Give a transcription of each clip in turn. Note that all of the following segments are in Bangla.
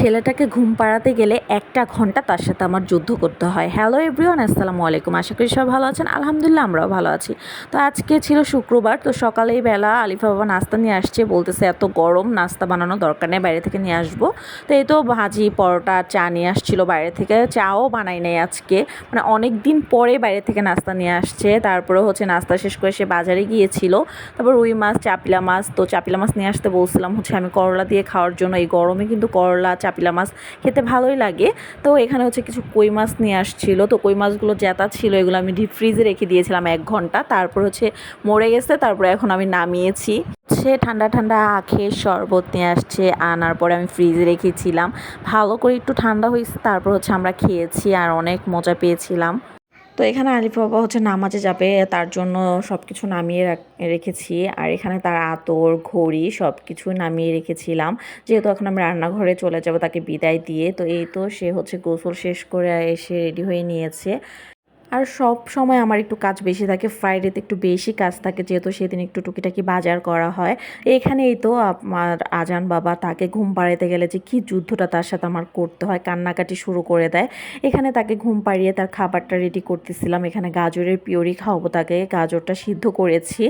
ছেলেটাকে ঘুম পাড়াতে গেলে একটা ঘণ্টা তার সাথে আমার যুদ্ধ করতে হয়। হ্যালো এভরিওয়ান আসসালামু আলাইকুম। আশা করি সব ভালো আছেন। আলহামদুলিল্লাহ, আমরাও ভালো আছি। তো আজকে ছিল শুক্রবার, তো সকালেই বেলা আলিফা বাবা নাস্তা নিয়ে আসছে। বলতেছে, এত গরম, নাস্তা বানানো দরকার নেই, বাইরে থেকে নিয়ে আসব। তো এই তো ভাজি, পরোটা, চা নিয়ে আসছিল বাইরে থেকে। চাও বানাই নাই আজকে। মানে অনেক দিন পরে বাইরে থেকে নাস্তা নিয়ে আসছে। তারপরে হচ্ছে নাস্তা শেষ করে সে বাজারে গিয়েছিল। তারপর রুই মাছ, চাপিলা মাছ, তো চাপিলা মাছ নিয়ে আসতে বলছিলাম, হচ্ছে আমি করলা দিয়ে খাওয়ার জন্য। এই গরমে কিন্তু করলা চাপিলা মাছ খেতে ভালোই লাগে। তো এখানে হচ্ছে কিছু কই মাছ নিয়ে আসছিল। তো কই মাছগুলো জেতা ছিল, এগুলো আমি ডিপ ফ্রিজে রেখে দিয়েছিলাম এক ঘণ্টা। তারপর হচ্ছে মরে গেছে, তারপরে এখন আমি নামিয়েছি। সে ঠান্ডা ঠান্ডা আখের শরবত নিয়ে আসছে, আনার পরে আমি ফ্রিজে রেখেছিলাম। ভালো করে একটু ঠান্ডা হয়েছে তারপর হচ্ছে আমরা খেয়েছি আর অনেক মজা পেয়েছিলাম। তো এখানে আলিফ বাবা হচ্ছে নামাজে যাবে, তার জন্য সব কিছু নামিয়ে রাখ- রেখেছি। আর এখানে তার আতর, ঘড়ি সব কিছু নামিয়ে রেখেছিলাম। যেহেতু এখন আমি রান্নাঘরে চলে যাব তাকে বিদায় দিয়ে, তো এই তো সে হচ্ছে গোসল শেষ করে এসে রেডি হয়ে নিয়েছে। আর সব সময় আমার একটু কাজ বেশি থাকে ফ্রাইডেতে একটু বেশি কাজ থাকে যেহেতু সেদিন একটু টুকিটাকি বাজার করা হয়। এখানেই তো আমার আজান বাবা তাকে ঘুম পাড়াতে গেলে যে কি যুদ্ধটা তার সাথে আমার করতে হয়, কান্নাকাটি শুরু করে দেয়। এখানে তাকে ঘুম পাড়িয়ে তার খাবারটা রেডি করতেছিলাম, এখানে গাজরের পিওরি খাওয়াবো তাকে, গাজরটা সিদ্ধ করেছি।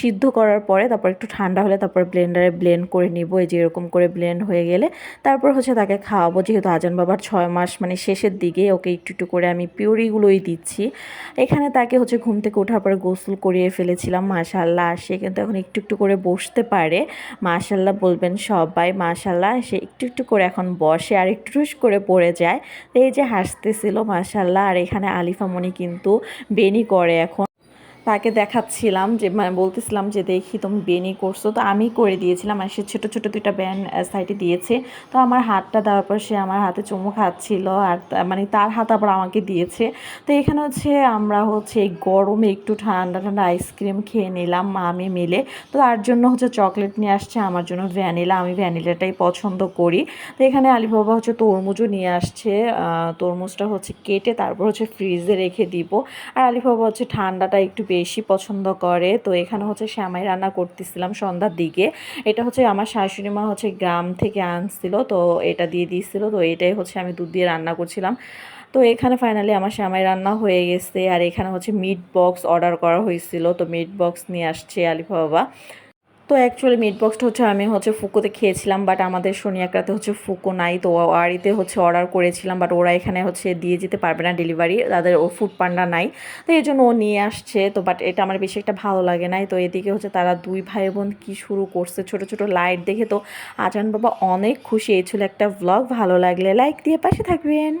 সিদ্ধ করার পরে তারপর একটু ঠান্ডা হলে তারপর ব্লেন্ডারে ব্লেন্ড করে নিব, এই যে এরকম করে ব্লেন্ড হয়ে গেলে। তারপর হচ্ছে তাকে খাওয়াবো, যেহেতু আজান বাবার ছয় মাস মানে শেষের দিকে ওকে একটু একটু করে আমি পিওরিগুলোই দিচ্ছি। এখানে তাকে হচ্ছে ঘুম থেকে ওঠার পরে গোসল করিয়ে ফেলেছিলাম মাশাল্লাহ সে কিন্তু এখন একটু একটু করে বসতে পারে। মাশাল্লাহ বলবেন সবাই মাশাল্লাহ সে একটু একটু করে এখন বসে আর একটু করে পড়ে যায়। এই যে হাসতেছিল মাশাল্লাহ আর এখানে আলিফা মনি কিন্তু বেনি করে এখন। তাকে দেখাচ্ছিলাম যে মানে বলতেছিলাম যে, দেখি তুমি বেনি করছ। তো আমি করে দিয়েছিলাম আর সে ছোটো ছোটো দুইটা ব্যান সাইডে দিয়েছে। তো আমার হাতটা দেওয়ার পর সে আমার হাতে চুমু খাচ্ছিল আর মানে তার হাত আবার আমাকে দিয়েছে। তো এখানে হচ্ছে আমরা হচ্ছে এই গরমে একটু ঠান্ডা ঠান্ডা আইসক্রিম খেয়ে নিলাম মা আমি মিলে। তো তার জন্য হচ্ছে চকলেট নিয়ে আসছে, আমার জন্য ভ্যানিলা আমি ভ্যানিলাটাই পছন্দ করি। তো এখানে আলিবাবা হচ্ছে তরমুজও নিয়ে আসছে তরমুজটা হচ্ছে কেটে তারপর হচ্ছে ফ্রিজে রেখে দিব। আর আলিবাবা হচ্ছে ঠান্ডাটা একটু বেশি পছন্দ করে। তো এখানে হচ্ছে শ্যামাই রান্না করতেছিলাম সন্ধ্যার দিকে। এটা হচ্ছে আমার শাশুড়ি মা হচ্ছে গ্রাম থেকে আনছিল, তো এটা দিয়ে দিয়েছিল। তো এটাই হচ্ছে আমি দুধ দিয়ে রান্না করছিলাম। তো এখানে ফাইনালি আমার শ্যামাই রান্না হয়ে গেছে। আর এখানে হচ্ছে মিট বক্স অর্ডার করা হয়েছিল। তো মিট বক্স নিয়ে আসছে আলিফা বাবা। তো অ্যাকচুয়ালি মিট বক্সটা হচ্ছে আমি হচ্ছে ফুকোতে খেয়েছিলাম বাট আমাদের শনিয়াকড়াতে হচ্ছে ফুকো নাই, তো আড়িতে হচ্ছে অর্ডার করেছিলাম বাট ওরা এখানে হচ্ছে দিয়ে যেতে পারবে না ডেলিভারি তাদের ও ফুড পান্ডা নাই, তো এই জন্য ও নিয়ে আসছে, তো বাট এটা আমার বেশি একটা ভালো লাগে নাই, তো এদিকে হচ্ছে তারা দুই ভাই বোন কী শুরু করছে, ছোট ছোট লাইট দেখে তো আজান বাবা অনেক খুশি, এই ছিল একটা ব্লগ ভালো লাগলে লাইক দিয়ে পাশে থাকবেন।